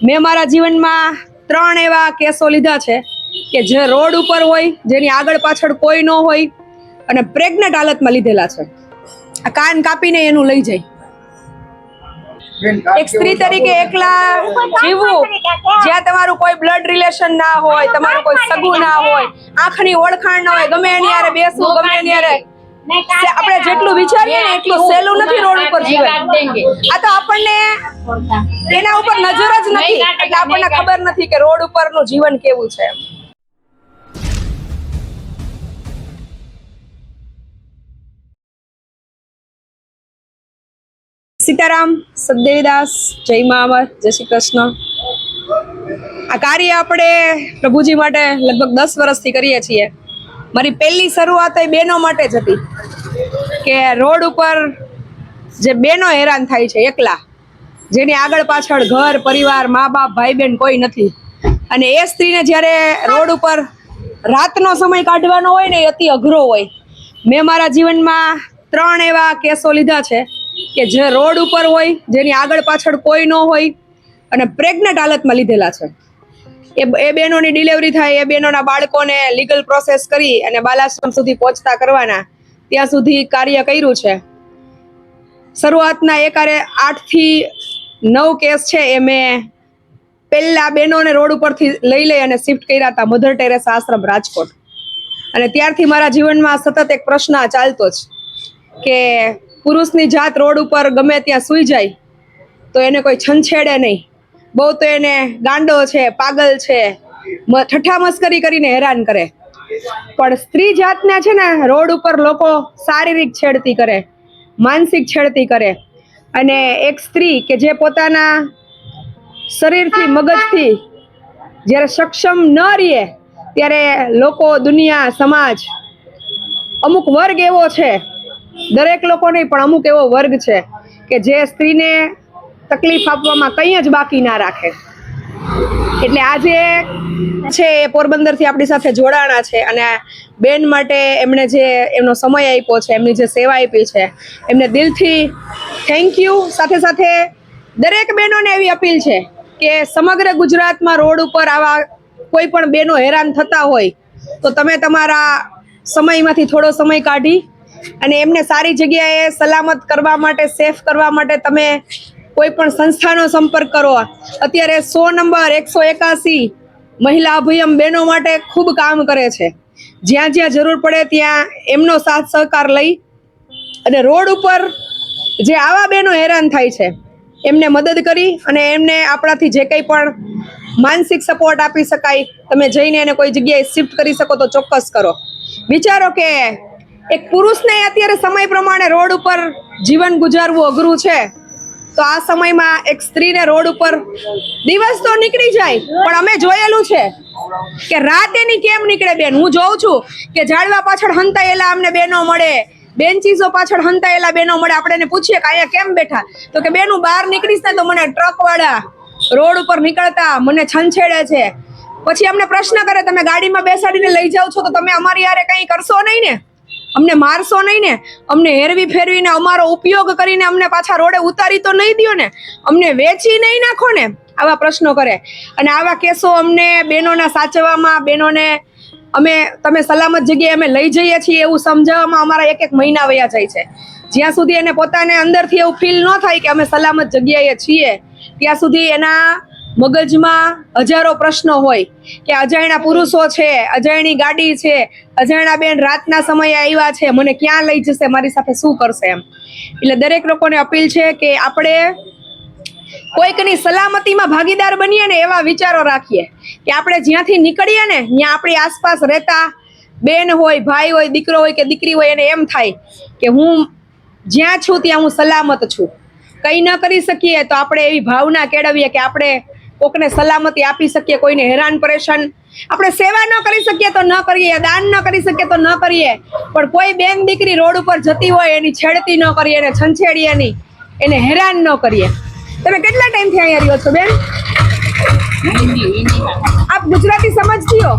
મેં મારા જીવનમાં ત્રણ એવા કેસો લીધા છે કે જે રોડ ઉપર હોય જેની આગળ પાછળ કોઈ ન હોય અને પ્રેગ્નન્ટ હાલતમાં લીધેલા છે. આ કાન કાપીને એનું લઈ જાય. એક સ્ત્રી તરીકે એકલા જીવવું જ્યાં તમારું કોઈ બ્લડ રિલેશન ના હોય તમારું કોઈ સગું ના હોય આંખની ઓળખાણ ના હોય ગમે એની યારે બેસવું ગમે એની સે- આપણે જેટલું વિચારીએ ને એટલું સહેલું નથી રોડ ઉપર જીવન આ તો આપણને એના ઉપર નજર જ નથી. એટલે આપણને ખબર નથી કે રોડ ઉપરનું જીવન કેવું છે. સીતારામ સદેવદાસ જય મા જય શ્રી કૃષ્ણ. આ કાર્ય આપણે પ્રભુજી માટે લગભગ દસ વર્ષથી કરીએ છીએ. મારી પહેલી શરૂઆત એ બહેનો માટે જ હતી. કે રોડ ઉપર જે બેનો હેરાન થાય છે એકલા, જેની આગળ પાછળ ઘર, પરિવાર, મા બાપ, ભાઈ બહેન કોઈ નથી. અને એ સ્ત્રીને જ્યારે રોડ ઉપર રાતનો સમય કાઢવાનો હોય ને એ અતિ અઘરો હોય. મેં મારા જીવનમાં ત્રણ એવા કેસો લીધા છે કે જે રોડ ઉપર હોય, જેની આગળ પાછળ કોઈ ન હોય અને પ્રેગ્નન્ટ હાલતમાં લીધેલા છે. એ એ બહેનોની ડિલિવરી થાય, એ બહેનોના બાળકોને લીગલ પ્રોસેસ કરી અને બાલાશ્રમ સુધી પહોંચતા કરવાના. ત્યાં સુધી કાર્ય કર્યું છે. શરૂઆતના એકારે આઠથી નવ કેસ છે એ મેં પહેલા બહેનોને રોડ ઉપરથી લઈ લઈ અને શિફ્ટ કર્યા હતા મધર ટેરેસ આશ્રમ રાજકોટ. અને ત્યારથી મારા જીવનમાં સતત એક પ્રશ્ન ચાલતો જ કે પુરુષની જાત રોડ ઉપર ગમે ત્યાં સૂઈ જાય તો એને કોઈ છંછેડે નહીં. બહુ તો એને ગાંડો છે, પાગલ છે ઠઠ્ઠા મસ્કરી કરીને હેરાન કરે. પણ સ્ત્રી જાતને છે ને રોડ ઉપર લોકો શારીરિક છેડતી કરે, માનસિક છેડતી કરે. અને એક સ્ત્રી કે જે પોતાના શરીરથી, મગજથી જ્યારે સક્ષમ ન રહીએ, ત્યારે લોકો, દુનિયા, સમાજ અમુક વર્ગ એવો છે, દરેક લોકો નહીં, પણ અમુક એવો વર્ગ છે કે જે સ્ત્રીને તકલીફ આપવામાં કંઈ જ બાકી ના રાખે. એટલે આજે છે એ પોરબંદરથી આપણી સાથે જોડાણા છે અને બેન માટે એમણે જે એમનો સમય આપ્યો છે, એમની જે સેવા આપી છે, એમને દિલથી થેન્ક યુ સાથે સાથે દરેક બહેનોને એવી અપીલ છે કે સમગ્ર ગુજરાતમાં રોડ ઉપર આવા કોઈ પણ બહેનો હેરાન થતા હોય, તો તમે તમારા સમયમાંથી થોડો સમય કાઢી અને એમને સારી જગ્યાએ સલામત કરવા માટે સેફ કરવા માટે તમે કોઈ પણ સંસ્થાનો સંપર્ક કરો. અત્યારે સો નંબર, એકસો એકાસી મહિલા અભિયમ બહેનો માટે ખૂબ કામ કરે છે. જ્યાં જ્યાં જરૂર પડે ત્યાં એમનો સાથ સહકાર લઈ અને રોડ ઉપર જે આવા બહેનો હેરાન થાય છે, એમને મદદ કરી અને એમને આપણાથી જે કંઈ પણ માનસિક સપોર્ટ આપી શકાય, તમે જઈને એને કોઈ જગ્યાએ શિફ્ટ કરી શકો તો ચોક્કસ કરો. વિચારો કે એક પુરુષને અત્યારે સમય પ્રમાણે રોડ ઉપર જીવન ગુજારવું અઘરું છે. તો આ સમયમાં એક સ્ત્રીને રોડ ઉપર દિવસ તો નીકળી જાય, પણ અમે જોયેલું છે કે રાત એની કેમ નીકળે બેન? હું જોઉં છું કે ઝાડવા પાછળ હંતાયેલા અમને બેનો મળે, બેન્ચીસો પાછળ હંતાયેલા બેનો મળે. આપણે એને પૂછીએ કે અહીંયા કેમ બેઠા? તો કે બેનું બહાર નીકળીશ ને તો મને ટ્રક વાળા રોડ ઉપર નીકળતા મને છંછેડે છે. પછી અમને પ્રશ્ન કરે, તમે ગાડીમાં બેસાડીને લઈ જાઓ છો તો તમે અમારી યારે કંઈ કરશો નહીં ને? અમને મારશો નહીં ને, અમને હેરવી ફેરવીને અમારો ઉપયોગ કરીને અમને પાછા રોડે ઉતારી તો નહીં દ્યો ને, અમને વેચી નહીં નાખો ને, આવા પ્રશ્નો કરે. અને આવા કેસો અમને બહેનોના સાચવવામાં, બહેનોને અમે, તમે સલામત જગ્યાએ અમે લઈ જઈએ છીએ એવું સમજાવવામાં અમારા એક એક મહિના વયા જાય છે. જ્યાં સુધી એને પોતાને અંદરથી એવું ફીલ ન થાય કે અમે સલામત જગ્યાએ છીએ, ત્યાં સુધી એના મગજમાં હજારો પ્રશ્નો હોય કે અજાણ્યા પુરુષો છે, અજાણી ગાડી છે, અજાણ્યા બેન રાતના સમયે આવ્યા છે, મને ક્યાં લઈ જશે, મારી સાથે શું કરશે એમ. એટલે દરેક લોકોને અપીલ છે કે આપણે કોઈકની સલામતીમાં ભાગીદાર બનીએ ને એવા વિચારો રાખીએ કે આપણે જ્યાંથી નીકળીએ ને, ત્યાં આપણી આસપાસ રહેતા બેન હોય, ભાઈ હોય, દીકરો હોય કે દીકરી હોય એને એમ થાય કે હું જ્યાં છું ત્યાં હું સલામત છું. કંઈ ન કરી શકીએ તો આપણે એવી ભાવના કેળવીએ કે આપણે કોકને સલામતી આપી શકીએ કોઈને હેરાન પરેશાન. આપણે સેવા ન કરી શકીએ તો ન કરીએ દાન ન કરી શકીએ તો ન કરીએ. પણ કોઈ બેન દીકરી રોડ ઉપર જતી હોય એની છેડતી ન કરીએ એને છંછેડીએ નહીં. એને હેરાન ન કરીએ. તમે કેટલા ટાઈમથી અહીંયા રહ્યો છો બેન? આપ ગુજરાતી સમજતી હો?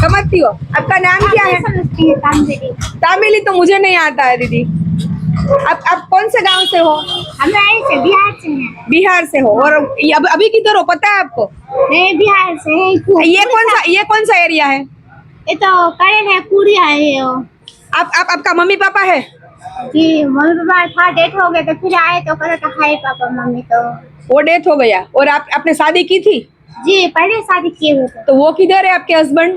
સમજતી હો? આપકા નામ ક્યાં હે? તામિલી તો મુજે નહીં આતા હે દીદી. आप आप कौन से गाँव से हो? हम आए थे बिहार से हैं। बिहार से हो। और अब अभी किधर हो? पता है आपको? मैं बिहार से है ये कौन सा ये कौन सा एरिया है? ये तो करें है कुड़िया है वो आप आप आपका मम्मी पापा है? जी मम्मी पापा था डेथ हो गए तो फिर आए तो कहते तो हाय पापा मम्मी तो। वो डेथ हो गया। और आप आपने शादी की थी? जी पहले शादी किए हुए तो वो किधर है आपके हस्बैंड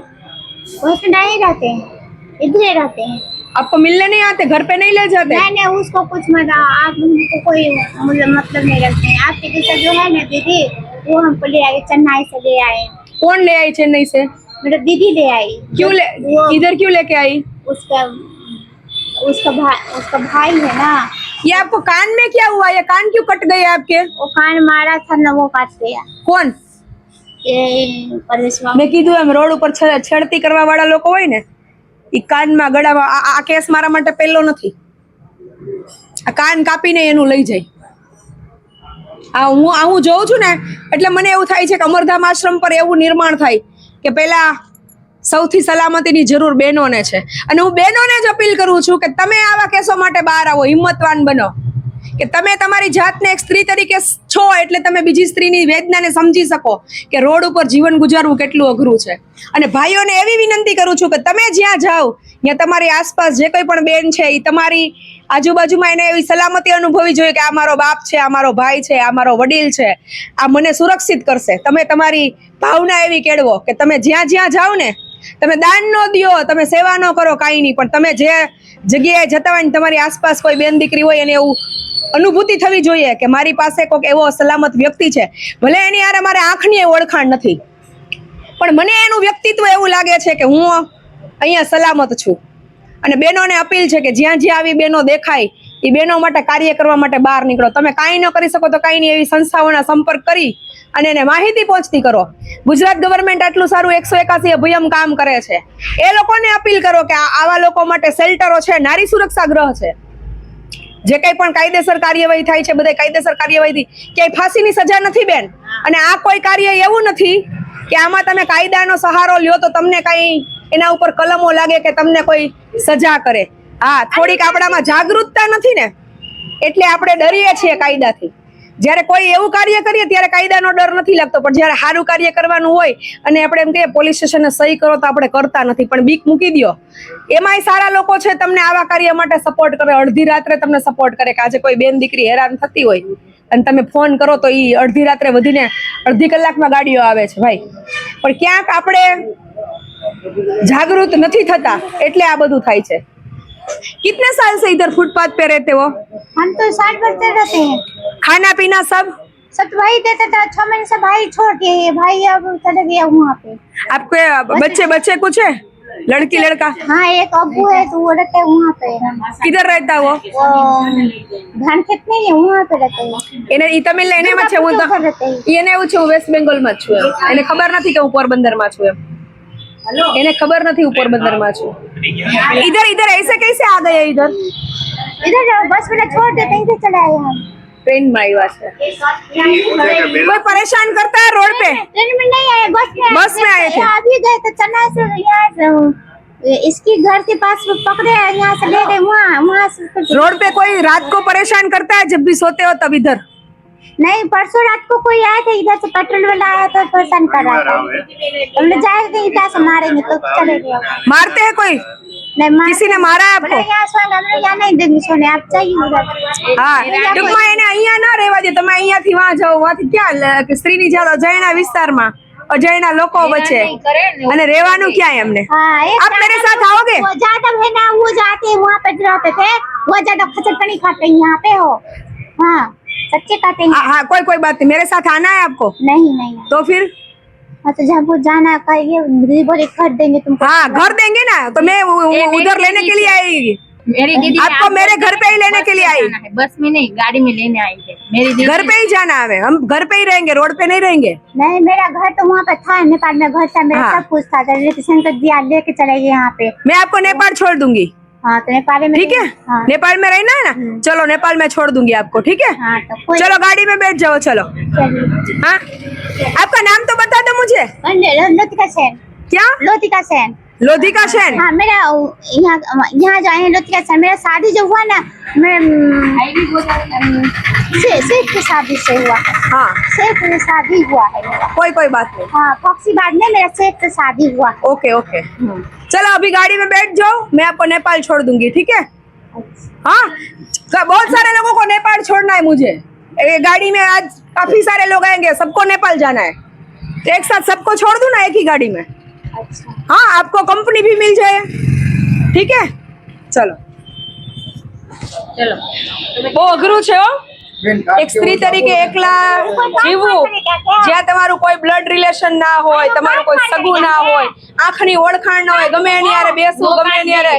वो तो नहीं रहते हैं इधर रहते हैं। आपको मिलने नहीं आते घर पे नहीं ले जाते नहीं नहीं उसको कुछ मतलब आप उनको कोई मतलब मतलब नहीं रखते हैं आपके जैसा जो है ना दीदी वो हमको ले आए चेन्नई से ले आए कौन ले आई चेन्नई से मेरा दीदी ले आई क्यों ले वो- इधर क्यों लेके आई उसका उसका भाई उसका भाई है ना ये आपको कान में क्या हुआ ये कान क्यों कट गए आपके वो कान मारा था ना वो काट गया કોણ ये परवेश बाबू મેં કીધું એમ રોડ ઉપર છ- છેડતી કરવા વાળા લોકો હોય ને એ કાનમાં ગળામાં, આ- કેસ મારા માટે પહેલો નથી. આ કાન કાપીને એનું લઈ જાય. આ હું આ હું જોઉં છું ને, એટલે મને એવું થાય છે કે અમરધામ આશ્રમ પર એવું નિર્માણ થાય કે પહેલા સૌથી સલામતીની જરૂર બહેનોને છે. અને હું બહેનોને જ અપીલ કરું છું કે તમે આવા કેસો માટે બહાર આવો, હિંમતવાન બનો. કે તમે તમારી જાતને એક સ્ત્રી તરીકે છો એટલે તમે બીજી સ્ત્રીની વેદનાને સમજી શકો કે રોડ ઉપર જીવન ગુજારવું કેટલું અઘરું છે. અને ભાઈઓને એવી વિનંતી કરું છું કે તમે જ્યાં જાઓ, ત્યાં તમારી આસપાસ જે કોઈ પણ બેન છે એ તમારી આજુબાજુમાં એને એવી સલામતી અનુભવી જોઈએ કે આ મારો બાપ છે, આ મારો ભાઈ છે, આ મારો વડીલ છે, આ મને સુરક્ષિત કરશે. તમે તમારી ભાવના એવી કેળવો કે તમે જ્યાં જ્યાં જાઓ ને તમે દાન ન દો તમે સેવા ન કરો કાંઈ નહીં. પણ તમે જે જગ્યાએ જતા હોય ને તમારી આસપાસ કોઈ બેન દીકરી હોય એને એવું અનુભૂતિ થવી જોઈએ કે મારી પાસે કોઈક એવો સલામત વ્યક્તિ છે. ભલે એની યાર મારે આંખની ઓળખાણ નથી. પણ મને એનું વ્યક્તિત્વ એવું લાગે છે કે હું અહીંયા સલામત છું. અને બહેનોને અપીલ છે કે જ્યાં જ્યાં આવી બહેનો દેખાય એ બહેનો માટે કાર્ય કરવા માટે બહાર નીકળો. તમે કાંઈ ન કરી શકો તો કાંઈ નહીં. એવી સંસ્થાઓના સંપર્ક કરી અને એને માહિતી પહોંચતી કરો. ગુજરાત ગવર્મેન્ટ આટલું સારું એકસો એકાસી અભિયમ કામ કરે છે. એ લોકોને અપીલ કરો કે આવા લોકો માટે શેલ્ટરો છે, નારી સુરક્ષા ગ્રહ છે. જે કંઈ પણ કાયદેસર કાર્યવાહી થાય છે બધા કાયદેસર કાર્યવાહીથી ક્યાંય ફાંસીની સજા નથી બેન. અને આ કોઈ કાર્ય એવું નથી કે આમાં તમે કાયદાનો સહારો લ્યો તો તમને કાંઈ એના ઉપર કલમો લાગે કે તમને કોઈ સજા કરે. હા, થોડીક આપણામાં જાગૃતતા નથી ને, એટલે આપણે ડરીએ છીએ કાયદાથી. જ્યારે કોઈ એવું કાર્ય કરીએ, ત્યારે કાયદાનો ડર નથી લાગતો. પણ જ્યારે સારું કાર્ય કરવાનું હોય અને આપણે એમ કહીએ, પોલીસ સ્ટેશને સહી કરો તો આપણે કરતા નથી. પણ બીક મૂકી દો એમાંય સારા લોકો છે, તમને આવા કાર્ય માટે સપોર્ટ કરે. અડધી રાત્રે તમને સપોર્ટ કરે કે આજે કોઈ બેન દીકરી હેરાન થતી હોય અને તમે ફોન કરો તો એ અડધી રાત્રે વધીને અડધી કલાકમાં ગાડીઓ આવે છે, ભાઈ. પણ ક્યાંક આપણે જાગૃત નથી થતા, એટલે આ બધું થાય છે. कितने साल से इधर फुटपाथ पे रहते हो हम तो साठ बढ़ते रहते हैं खाना पीना सब सब तो भाई देता था छह महीने से भाई छोड़ के ये भाई अब चले गया वहाँ पे आपके बच्चे बच्चे कुछ है लड़की लड़का हाँ एक अब्बू है तो वो रहते हैं वहाँ पे किधर रहता है वो वो धान खेत नहीं है वहाँ पे रहते हैं એને ઈ તમિલ એને એમાં છે હું તો दुर्गापुर रहते हैं ઈ એને એવું છે હું વેસ્ટ બેંગોલમાં જ છું એમ એને ખબર નથી કે હું પોરબંદરમાં છું એમ એને ખબર નથી હું પોરબંદરમાં છું इधर इधर ऐसे कैसे आ गए इधर इधर जाओ, बस वाला छोड़ देते हैं इधर चले आए हम ट्रेन में आया है कोई परेशान करता है रोड पे ट्रेन में नहीं आए बस में बस में आए थे? अभी गए तो चेन्नई से यहाँ से, इसकी घर के पास वो पकड़े यहाँ से ले गए वहाँ वहाँ से फिर- रोड पे कोई रात को परेशान करता है जब भी सोते हो तब इधर नहीं परसों रात को कोई आया था इधर से पेट्रोल वाला आया था परेशान कर रहा था हमने जाएंगे इधर से मारेंगे तो चले गए मारते हैं कोई नहीं मार किसी ने मारा है बोले आपको यहाँ सोने हम लोग यहाँ नहीं देंगे सोने आप चाहिए उधर હા ટૂંકમાં એને અહીંયા ના રહેવા દે તમે અહીંયાથી વાં જાઓ વાંથી ક્યાં લ- સ્ત્રીની જાત અજાયણા વિસ્તારમાં અજાયણા લોકો વચ્ચે અને રહેવાનું ક્યાં એમને हाँ एक आप मेरे जादव- साथ आओगे? वो जादव है ना वो जाते हैं वहाँ पे रहते थे वो ज्यादा खचर पानी खाते हैं यहाँ पे हो हाँ सच्चे खाते हैं हाँ हाँ कोई कोई बात नहीं। मेरे साथ आना है आपको? नहीं नहीं। तो फिर? हाँ तो जब वो जाना बोले कर देंगे तुमको। हाँ घर देंगे ना? तो मैं उधर लेने के लिए आएगी मेरी दीदी आपको मेरे घर पे ही लेने के लिए आई। है। बस में नहीं गाड़ी में लेने आई है। मेरी दीदी घर पे ही जाना है हम घर पे ही रहेंगे रोड पे नहीं रहेंगे? नहीं मेरा घर तो वहाँ पे था नेपाल में घर था मेरा हाँ। सब कुछ था। शंकर जी आज लेके चले गए यहाँ पे। मैं आपको नेपाल छोड़ दूँगी। हाँ तो नेपाल में ठीक है हाँ नेपाल में रहना है ना चलो नेपाल में छोड़ दूंगी आपको ठीक है हाँ तो कोई चलो गाड़ी में बैठ जाओ चलो चलिए हाँ आपका नाम तो बता दो मुझे लो- लोतिका सेन क्या लोतिका सेन लोधिका सेन। हाँ मेरा यहाँ यहाँ जो है लतिका से मेरा शादी जो हुआ ना मैं से, सेठ की शादी से हुआ। है। हाँ सेठ में शादी हुआ है कोई कोई बात नहीं। हाँ फॉक्सीबाग में मेरा सेठ से शादी हुआ। Okay okay. चलो अभी गाड़ी में बैठ जाओ मैं आपको नेपाल छोड़ दूँगी ठीक है? हाँ? तो बहुत सारे लोगों को नेपाल छोड़ना है मुझे। गाड़ी में आज काफ़ी सारे लोग आएँगे सबको नेपाल जाना है। एक साथ सबको छोड़ दू ना एक ही गाड़ी में? अच्छा हाँ आपको कंपनी भी मिल जाए ठीक है ચલો ચલો બહુ અઘરું છે હો એક સ્ત્રી તરીકે એકલા જીવવું જ્યાં તમારું કોઈ બ્લડ રિલેશન ના હોય તમારું કોઈ સગું ના હોય આંખની ઓળખાણ ના હોય ગમે એની હારે બેસવું ગમે એની હારે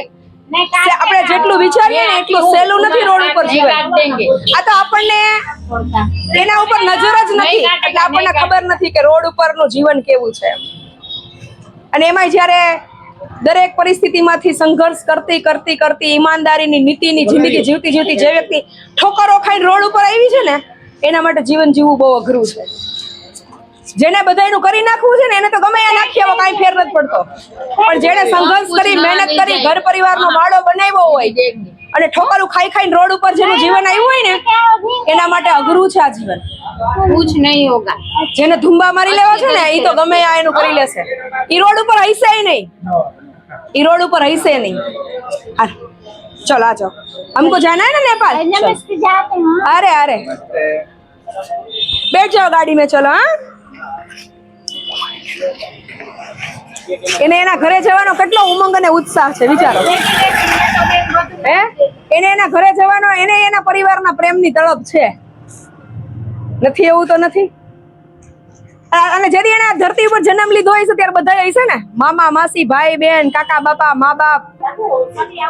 સે- આપણે જેટલું વિચારીએ ને એટલું સહેલું નથી રોડ ઉપર જીવન આ તો આપણને એના ઉપર નજર જ નથી એટલે આપણને ખબર નથી કે રોડ ઉપરનું જીવન કેવું છે અને એમાં જ્યારે દરેક પરિસ્થિતિમાંથી સંઘર્ષ કરતી કરતી કરતી ઈમાનદારીની નીતિની જિંદગી જીવતી જીવતી જે વ્યક્તિ ઠોકરો ખાઈને રોડ ઉપર આવી છે ને એના માટે જીવન જીવવું બહુ અઘરું છે. જેને બધાયનું કરી નાખવું છે ને એને તો ગમે એ નાખી આવો કાંઈ ફેર નથી પડતો. પણ જેણે સંઘર્ષ કરી મહેનત કરી ઘર પરિવારનો માળો બનાવ્યો હોય અને ઠોકરું ખાઈ ખાઈને રોડ ઉપર જેનું જીવન આવ્યું હોય ને એના માટે અઘરું છે આ જીવન कुछ नहीं होगा જેને ધુંબા મારી લેવા છે ને એ તો ગમે આ એનું કરી લેશે ઈ રોડ ઉપર હૈસે નહીં ઈ રોડ ઉપર હૈસે નહીં હાલ, ચલો આ જાઓ हमको जाना है ना नेपाल चलो। नमस्ते जाते हैं अरे अरे बैठ जाओ गाड़ी में चलो हाँ એને એના ઘરે જવાનો કેટલો ઉમંગ અને ઉત્સાહ છે વિચારો પરિવારના પ્રેમની તળપ છે. નથી એવું તો નથી? અને જેથી એને ધરતી ઉપર જન્મ લીધો હશે ત્યારે બધા હશે ને? મામા, માસી, ભાઈ, બેન, કાકા, બાપા, મા બાપ.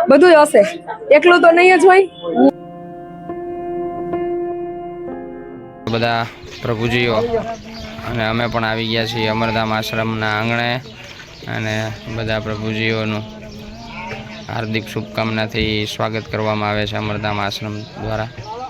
બધું હશે. એકલું તો નહીં જ હોય? બધા પ્રભુજીઓ, અને અમે પણ આવી ગયા છીએ અમરધામ આશ્રમના આંગણે, અને બધા પ્રભુજીઓનું હાર્દિક શુભકામનાથી સ્વાગત કરવામાં આવે છે અમરધામ આશ્રમ દ્વારા.